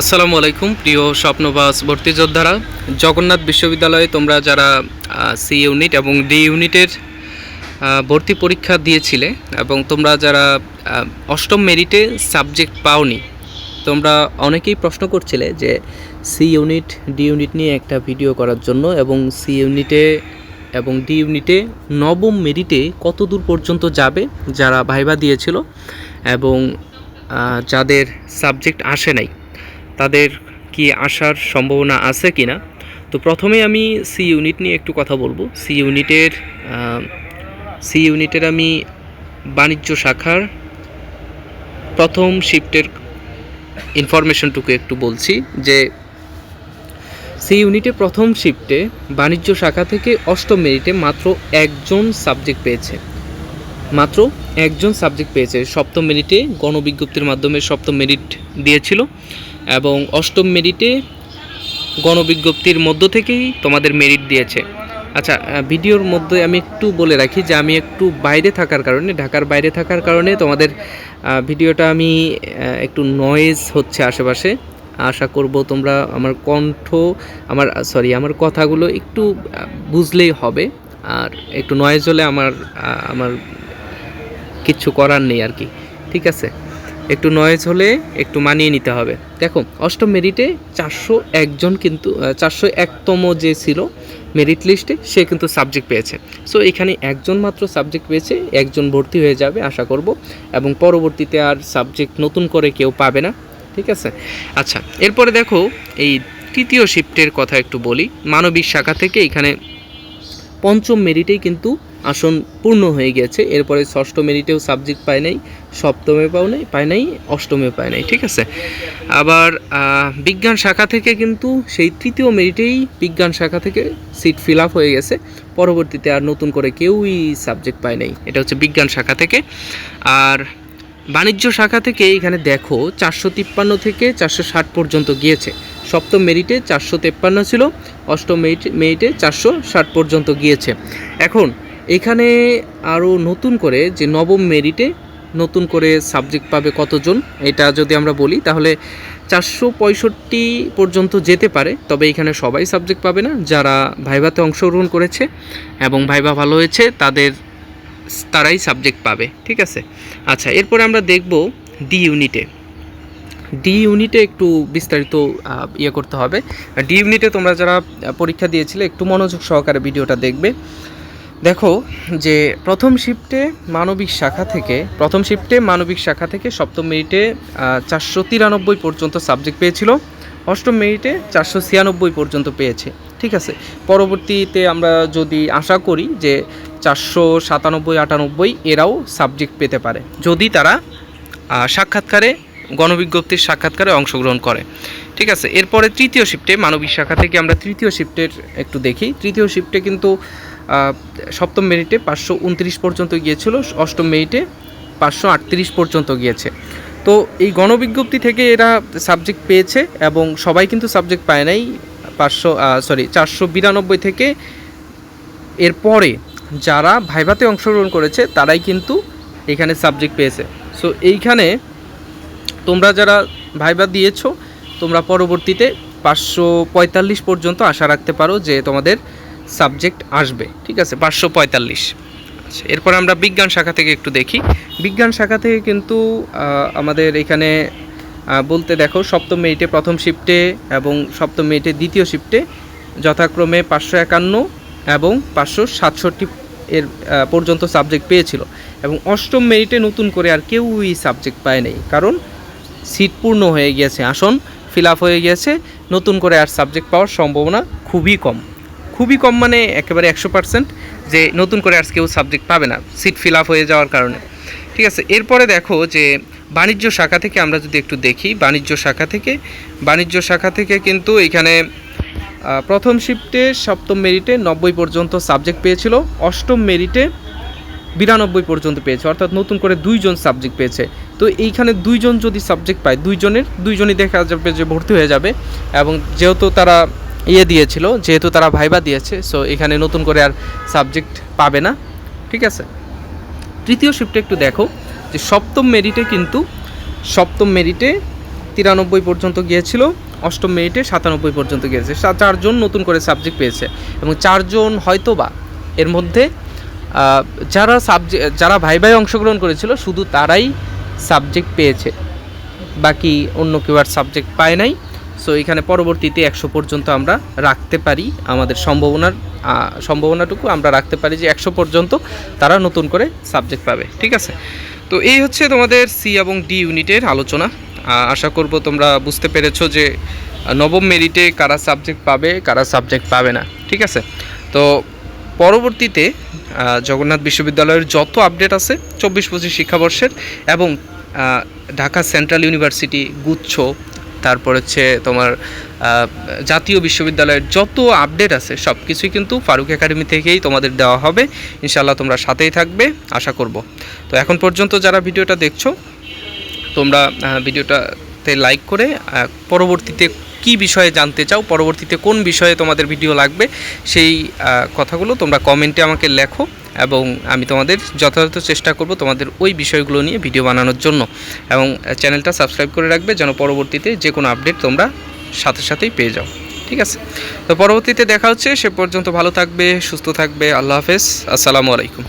আসসালামু আলাইকুম, প্রিয় স্বপ্নবাস ভর্তি যোদ্ধারা। জগন্নাথ বিশ্ববিদ্যালয়ে তোমরা যারা সি ইউনিট এবং ডি ইউনিটের ভর্তি পরীক্ষা দিয়েছিলে এবং তোমরা যারা অষ্টম মেরিটে সাবজেক্ট পাওনি, তোমরা অনেকেই প্রশ্ন করছিলে যে সি ইউনিট, ডি ইউনিট নিয়ে একটা ভিডিও করার জন্য এবং সি ইউনিটে এবং ডি ইউনিটে নবম মেরিটে কত দূর পর্যন্ত যাবে, যারা ভাইবা দিয়েছিল এবং যাদের সাবজেক্ট আসে নাই। তাদের কি আসার সম্ভাবনা আছে কি না? তো প্রথমে আমি সি ইউনিট নিয়ে একটু কথা বলব। সি ইউনিটের সি ইউনিটের আমি বাণিজ্য শাখার প্রথম শিফটের ইনফরমেশনটুকু একটু বলছি যে সি ইউনিটে প্রথম শিফটে বাণিজ্য শাখা থেকে অষ্টম মেরিটে মাত্র একজন সাবজেক্ট পেয়েছে। মাত্র একজন সাবজেক্ট পেয়েছে। সপ্তম মেরিটে গণবিজ্ঞপ্তির মাধ্যমে সপ্তম মেরিট দিয়েছিল। এবং অষ্টম মেরিটে গণবিজ্ঞপ্তির মধ্য থেকেই তোমাদের মেরিট দিয়েছে। আচ্ছা ভিডিওর মধ্যে আমি একটু বলে রাখি যে আমি একটু বাইরে থাকার কারণে, ঢাকার বাইরে থাকার কারণে তোমাদের ভিডিওটা আমি একটু নয়েজ হচ্ছে আশেপাশে। আশা করব তোমরা আমার কণ্ঠ, আমার সরি আমার কথাগুলো একটু বুঝলেই হবে। আর একটু নয়েজ হলে আমার আমার কিচ্ছু করার নেই আর কি। ঠিক আছে? একটু নয়েজ হলে একটু মানিয়ে নিতে হবে। দেখো, অষ্টম মেরিটে চারশো একজন কিন্তু চারশো একতম যে ছিল মেরিট লিস্টে সে কিন্তু সাবজেক্ট পেয়েছে। সো এখানে একজন মাত্র সাবজেক্ট পেয়েছে, একজন ভর্তি হয়ে যাবে আশা করব, এবং পরবর্তীতে আর সাবজেক্ট নতুন করে কেউ পাবে না, ঠিক আছে? আচ্ছা এরপরে দেখো, এই তৃতীয় শিফটের কথা একটু বলি। মানবিক শাখা থেকে এখানে পঞ্চম মেরিটেই কিন্তু আসন পূর্ণ হয়ে গেছে। এরপরে ষষ্ঠ মেরিটেও সাবজেক্ট পায় নাই, সপ্তমে পাও নাই, পায় নাই, অষ্টমে পায় নাই, ঠিক আছে? আবার বিজ্ঞান শাখা থেকে কিন্তু সেই তৃতীয় মেরিটেই বিজ্ঞান শাখা থেকে সিট ফিল আপ হয়ে গেছে। পরবর্তীতে আর নতুন করে কেউই সাবজেক্ট পায় নাই। এটা হচ্ছে বিজ্ঞান শাখা থেকে। আর বাণিজ্য শাখা থেকে এখানে দেখো, চারশো তিপ্পান্ন থেকে চারশো ষাট পর্যন্ত গিয়েছে। সপ্তম মেরিটে চারশো তেপ্পান্ন ছিল অষ্টম মেরিটে চারশো ষাট পর্যন্ত গিয়েছে। এখন, এখানে আরও নতুন করে যে নবম মেরিটে নতুন করে সাবজেক্ট পাবে কতজন, এটা যদি আমরা বলি, তাহলে চারশো পঁয়ষট্টি পর্যন্ত যেতে পারে, তবে এখানে সবাই সাবজেক্ট পাবে না, যারা ভাইভাতে অংশগ্রহণ করেছে এবং ভাইভা ভালো হয়েছে, তাদের, তারাই সাবজেক্ট পাবে, ঠিক আছে? আচ্ছা এরপরে আমরা দেখব ডি ইউনিটে ডি ইউনিটে একটু বিস্তারিত ইয়ে করতে হবে। ডি ইউনিটে তোমরা যারা পরীক্ষা দিয়েছিলে, একটু মনোযোগ সহকারে ভিডিওটা দেখবে। দেখো যে প্রথম শিফটে মানবিক শাখা থেকে, প্রথম শিফটে মানবিক শাখা থেকে সপ্তম মেরিটে চারশো তিরানব্বই পর্যন্ত সাবজেক্ট পেয়েছিল। অষ্টম মেরিটে চারশো ছিয়ানব্বই পর্যন্ত পেয়েছে। ঠিক আছে? পরবর্তীতে আমরা যদি আশা করি যে চারশো সাতানব্বই আটানব্বই এরাও সাবজেক্ট পেতে পারে। যদি তারা সাক্ষাৎকারে গণবিজ্ঞপ্তির সাক্ষাৎকারে অংশগ্রহণ করে। ঠিক আছে, এরপরে তৃতীয় শিফটে মানবিক শাখা থেকে আমরা তৃতীয় শিফটের একটু দেখি। তৃতীয় শিফটে কিন্তু সপ্তম মেরিটে পাঁচশো উনত্রিশ পর্যন্ত গিয়েছিল, অষ্টম মেরিটে পাঁচশো আটত্রিশ পর্যন্ত গিয়েছে। তো এই গণবিজ্ঞপ্তি থেকে এরা সাবজেক্ট পেয়েছে এবং সবাই কিন্তু সাবজেক্ট পায় নাই। পাঁচশো সরি চারশো বিরানব্বই থেকে এরপরে যারা ভাইভাতে অংশগ্রহণ করেছে, তারাই কিন্তু এখানে সাবজেক্ট পেয়েছে। সো এইখানে তোমরা যারা ভাইবা দিয়েছ, তোমরা পরবর্তীতে পাঁচশো পঁয়তাল্লিশ পর্যন্ত আশা রাখতে পারো যে তোমাদের সাবজেক্ট আসবে। ঠিক আছে? পাঁচশো পঁয়তাল্লিশ। আচ্ছা এরপর আমরা বিজ্ঞান শাখা থেকে একটু দেখি। বিজ্ঞান শাখা থেকে কিন্তু আমাদের এখানে বলতে দেখো, সপ্তম মেরিটে প্রথম শিফটে এবং সপ্তম মেরিটে দ্বিতীয় শিফটে যথাক্রমে পাঁচশো একান্ন এবং পাঁচশো সাতষট্টি এর পর্যন্ত সাবজেক্ট পেয়েছিল। এবং অষ্টম মেরিটে নতুন করে আর কেউই সাবজেক্ট পায় নাই। কারণ সিট পূর্ণ হয়ে গিয়েছে, আসন ফিল হয়ে গিয়েছে, নতুন করে আর সাবজেক্ট পাওয়ার সম্ভাবনা খুবই কম। খুবই কম মানে একেবারে একশো পার্সেন্ট যে নতুন করে আর কেউ সাবজেক্ট পাবে না সিট ফিল হয়ে যাওয়ার কারণে। ঠিক আছে, এরপরে দেখো যে বাণিজ্য শাখা থেকে আমরা যদি একটু দেখি, বাণিজ্য শাখা থেকে, বাণিজ্য শাখা থেকে কিন্তু এখানে প্রথম শিফটে সপ্তম মেরিটে নব্বই পর্যন্ত সাবজেক্ট পেয়েছিল, অষ্টম মেরিটে বিরানব্বই পর্যন্ত পেয়েছে, অর্থাৎ নতুন করে দুইজন সাবজেক্ট পেয়েছে। তো এইখানে দুইজন যদি সাবজেক্ট পায়, দুইজনের, দুইজনই দেখা যাবে যে ভর্তি হয়ে যাবে এবং যেহেতু তারা ইয়ে দিয়েছিল, যেহেতু তারা ভাইবা দিয়েছে সো এখানে নতুন করে আর সাবজেক্ট পাবে না, ঠিক আছে? তৃতীয় শিফটে একটু দেখো যে সপ্তম মেরিটে কিন্তু, সপ্তম মেরিটে তিরানব্বই পর্যন্ত গিয়েছিল, অষ্টম মেরিটে সাতানব্বই পর্যন্ত গিয়েছে। চারজন নতুন করে সাবজেক্ট পেয়েছে এবং চারজন হয়তো বা এর মধ্যে যারা সাবজেক্ট যারা ভাই ভাই অংশগ্রহণ করেছিল, শুধু তারাই সাবজেক্ট পেয়েছে। বাকি অন্য কেউ আর সাবজেক্ট পায় নাই। সো এখানে পরবর্তীতে একশো পর্যন্ত আমরা রাখতে পারি আমাদের সম্ভাবনার সম্ভাবনাটুকু আমরা রাখতে পারি যে একশো পর্যন্ত তারা নতুন করে সাবজেক্ট পাবে। ঠিক আছে? তো এই হচ্ছে তোমাদের সি এবং ডি ইউনিটের আলোচনা। আশা করব তোমরা বুঝতে পেরেছ যে নবম মেরিটে কারা সাবজেক্ট পাবে, কারা সাবজেক্ট পাবে না। ঠিক আছে? তো পরবর্তীতে জগন্নাথ বিশ্ববিদ্যালয়ের যত আপডেট আছে, চব্বিশ পঁচিশ শিক্ষাবর্ষের এবং ঢাকা সেন্ট্রাল ইউনিভার্সিটি গুচ্ছ, তারপর হচ্ছে তোমার জাতীয় বিশ্ববিদ্যালয়ের যত আপডেট আছে সব কিছুই কিন্তু ফারুক একাডেমি থেকেই তোমাদের দেওয়া হবে। ইনশাল্লাহ তোমরা সাথেই থাকবে, আশা করব। তো এখন পর্যন্ত যারা ভিডিওটা দেখছ, তোমরা ভিডিওটাতে লাইক করে পরবর্তীতে কি বিষয়ে জানতে চাও, পরবর্তীতে কোন বিষয়ে তোমাদের ভিডিও লাগবে, সেই কথাগুলো তোমরা কমেন্টে আমাকে লেখো এবং আমি তোমাদের যথাযথ চেষ্টা করব তোমাদের ওই বিষয়গুলো নিয়ে ভিডিও বানানোর জন্য। এবং চ্যানেলটা সাবস্ক্রাইব করে রাখবে যেন পরবর্তীতে যে কোনো আপডেট তোমরা সাথে সাথেই পেয়ে যাও। ঠিক আছে? তো পরবর্তীতে দেখা হচ্ছে, সে পর্যন্ত ভালো থাকবে, সুস্থ থাকবে, আল্লাহ হাফেজ, আসসালামু আলাইকুম।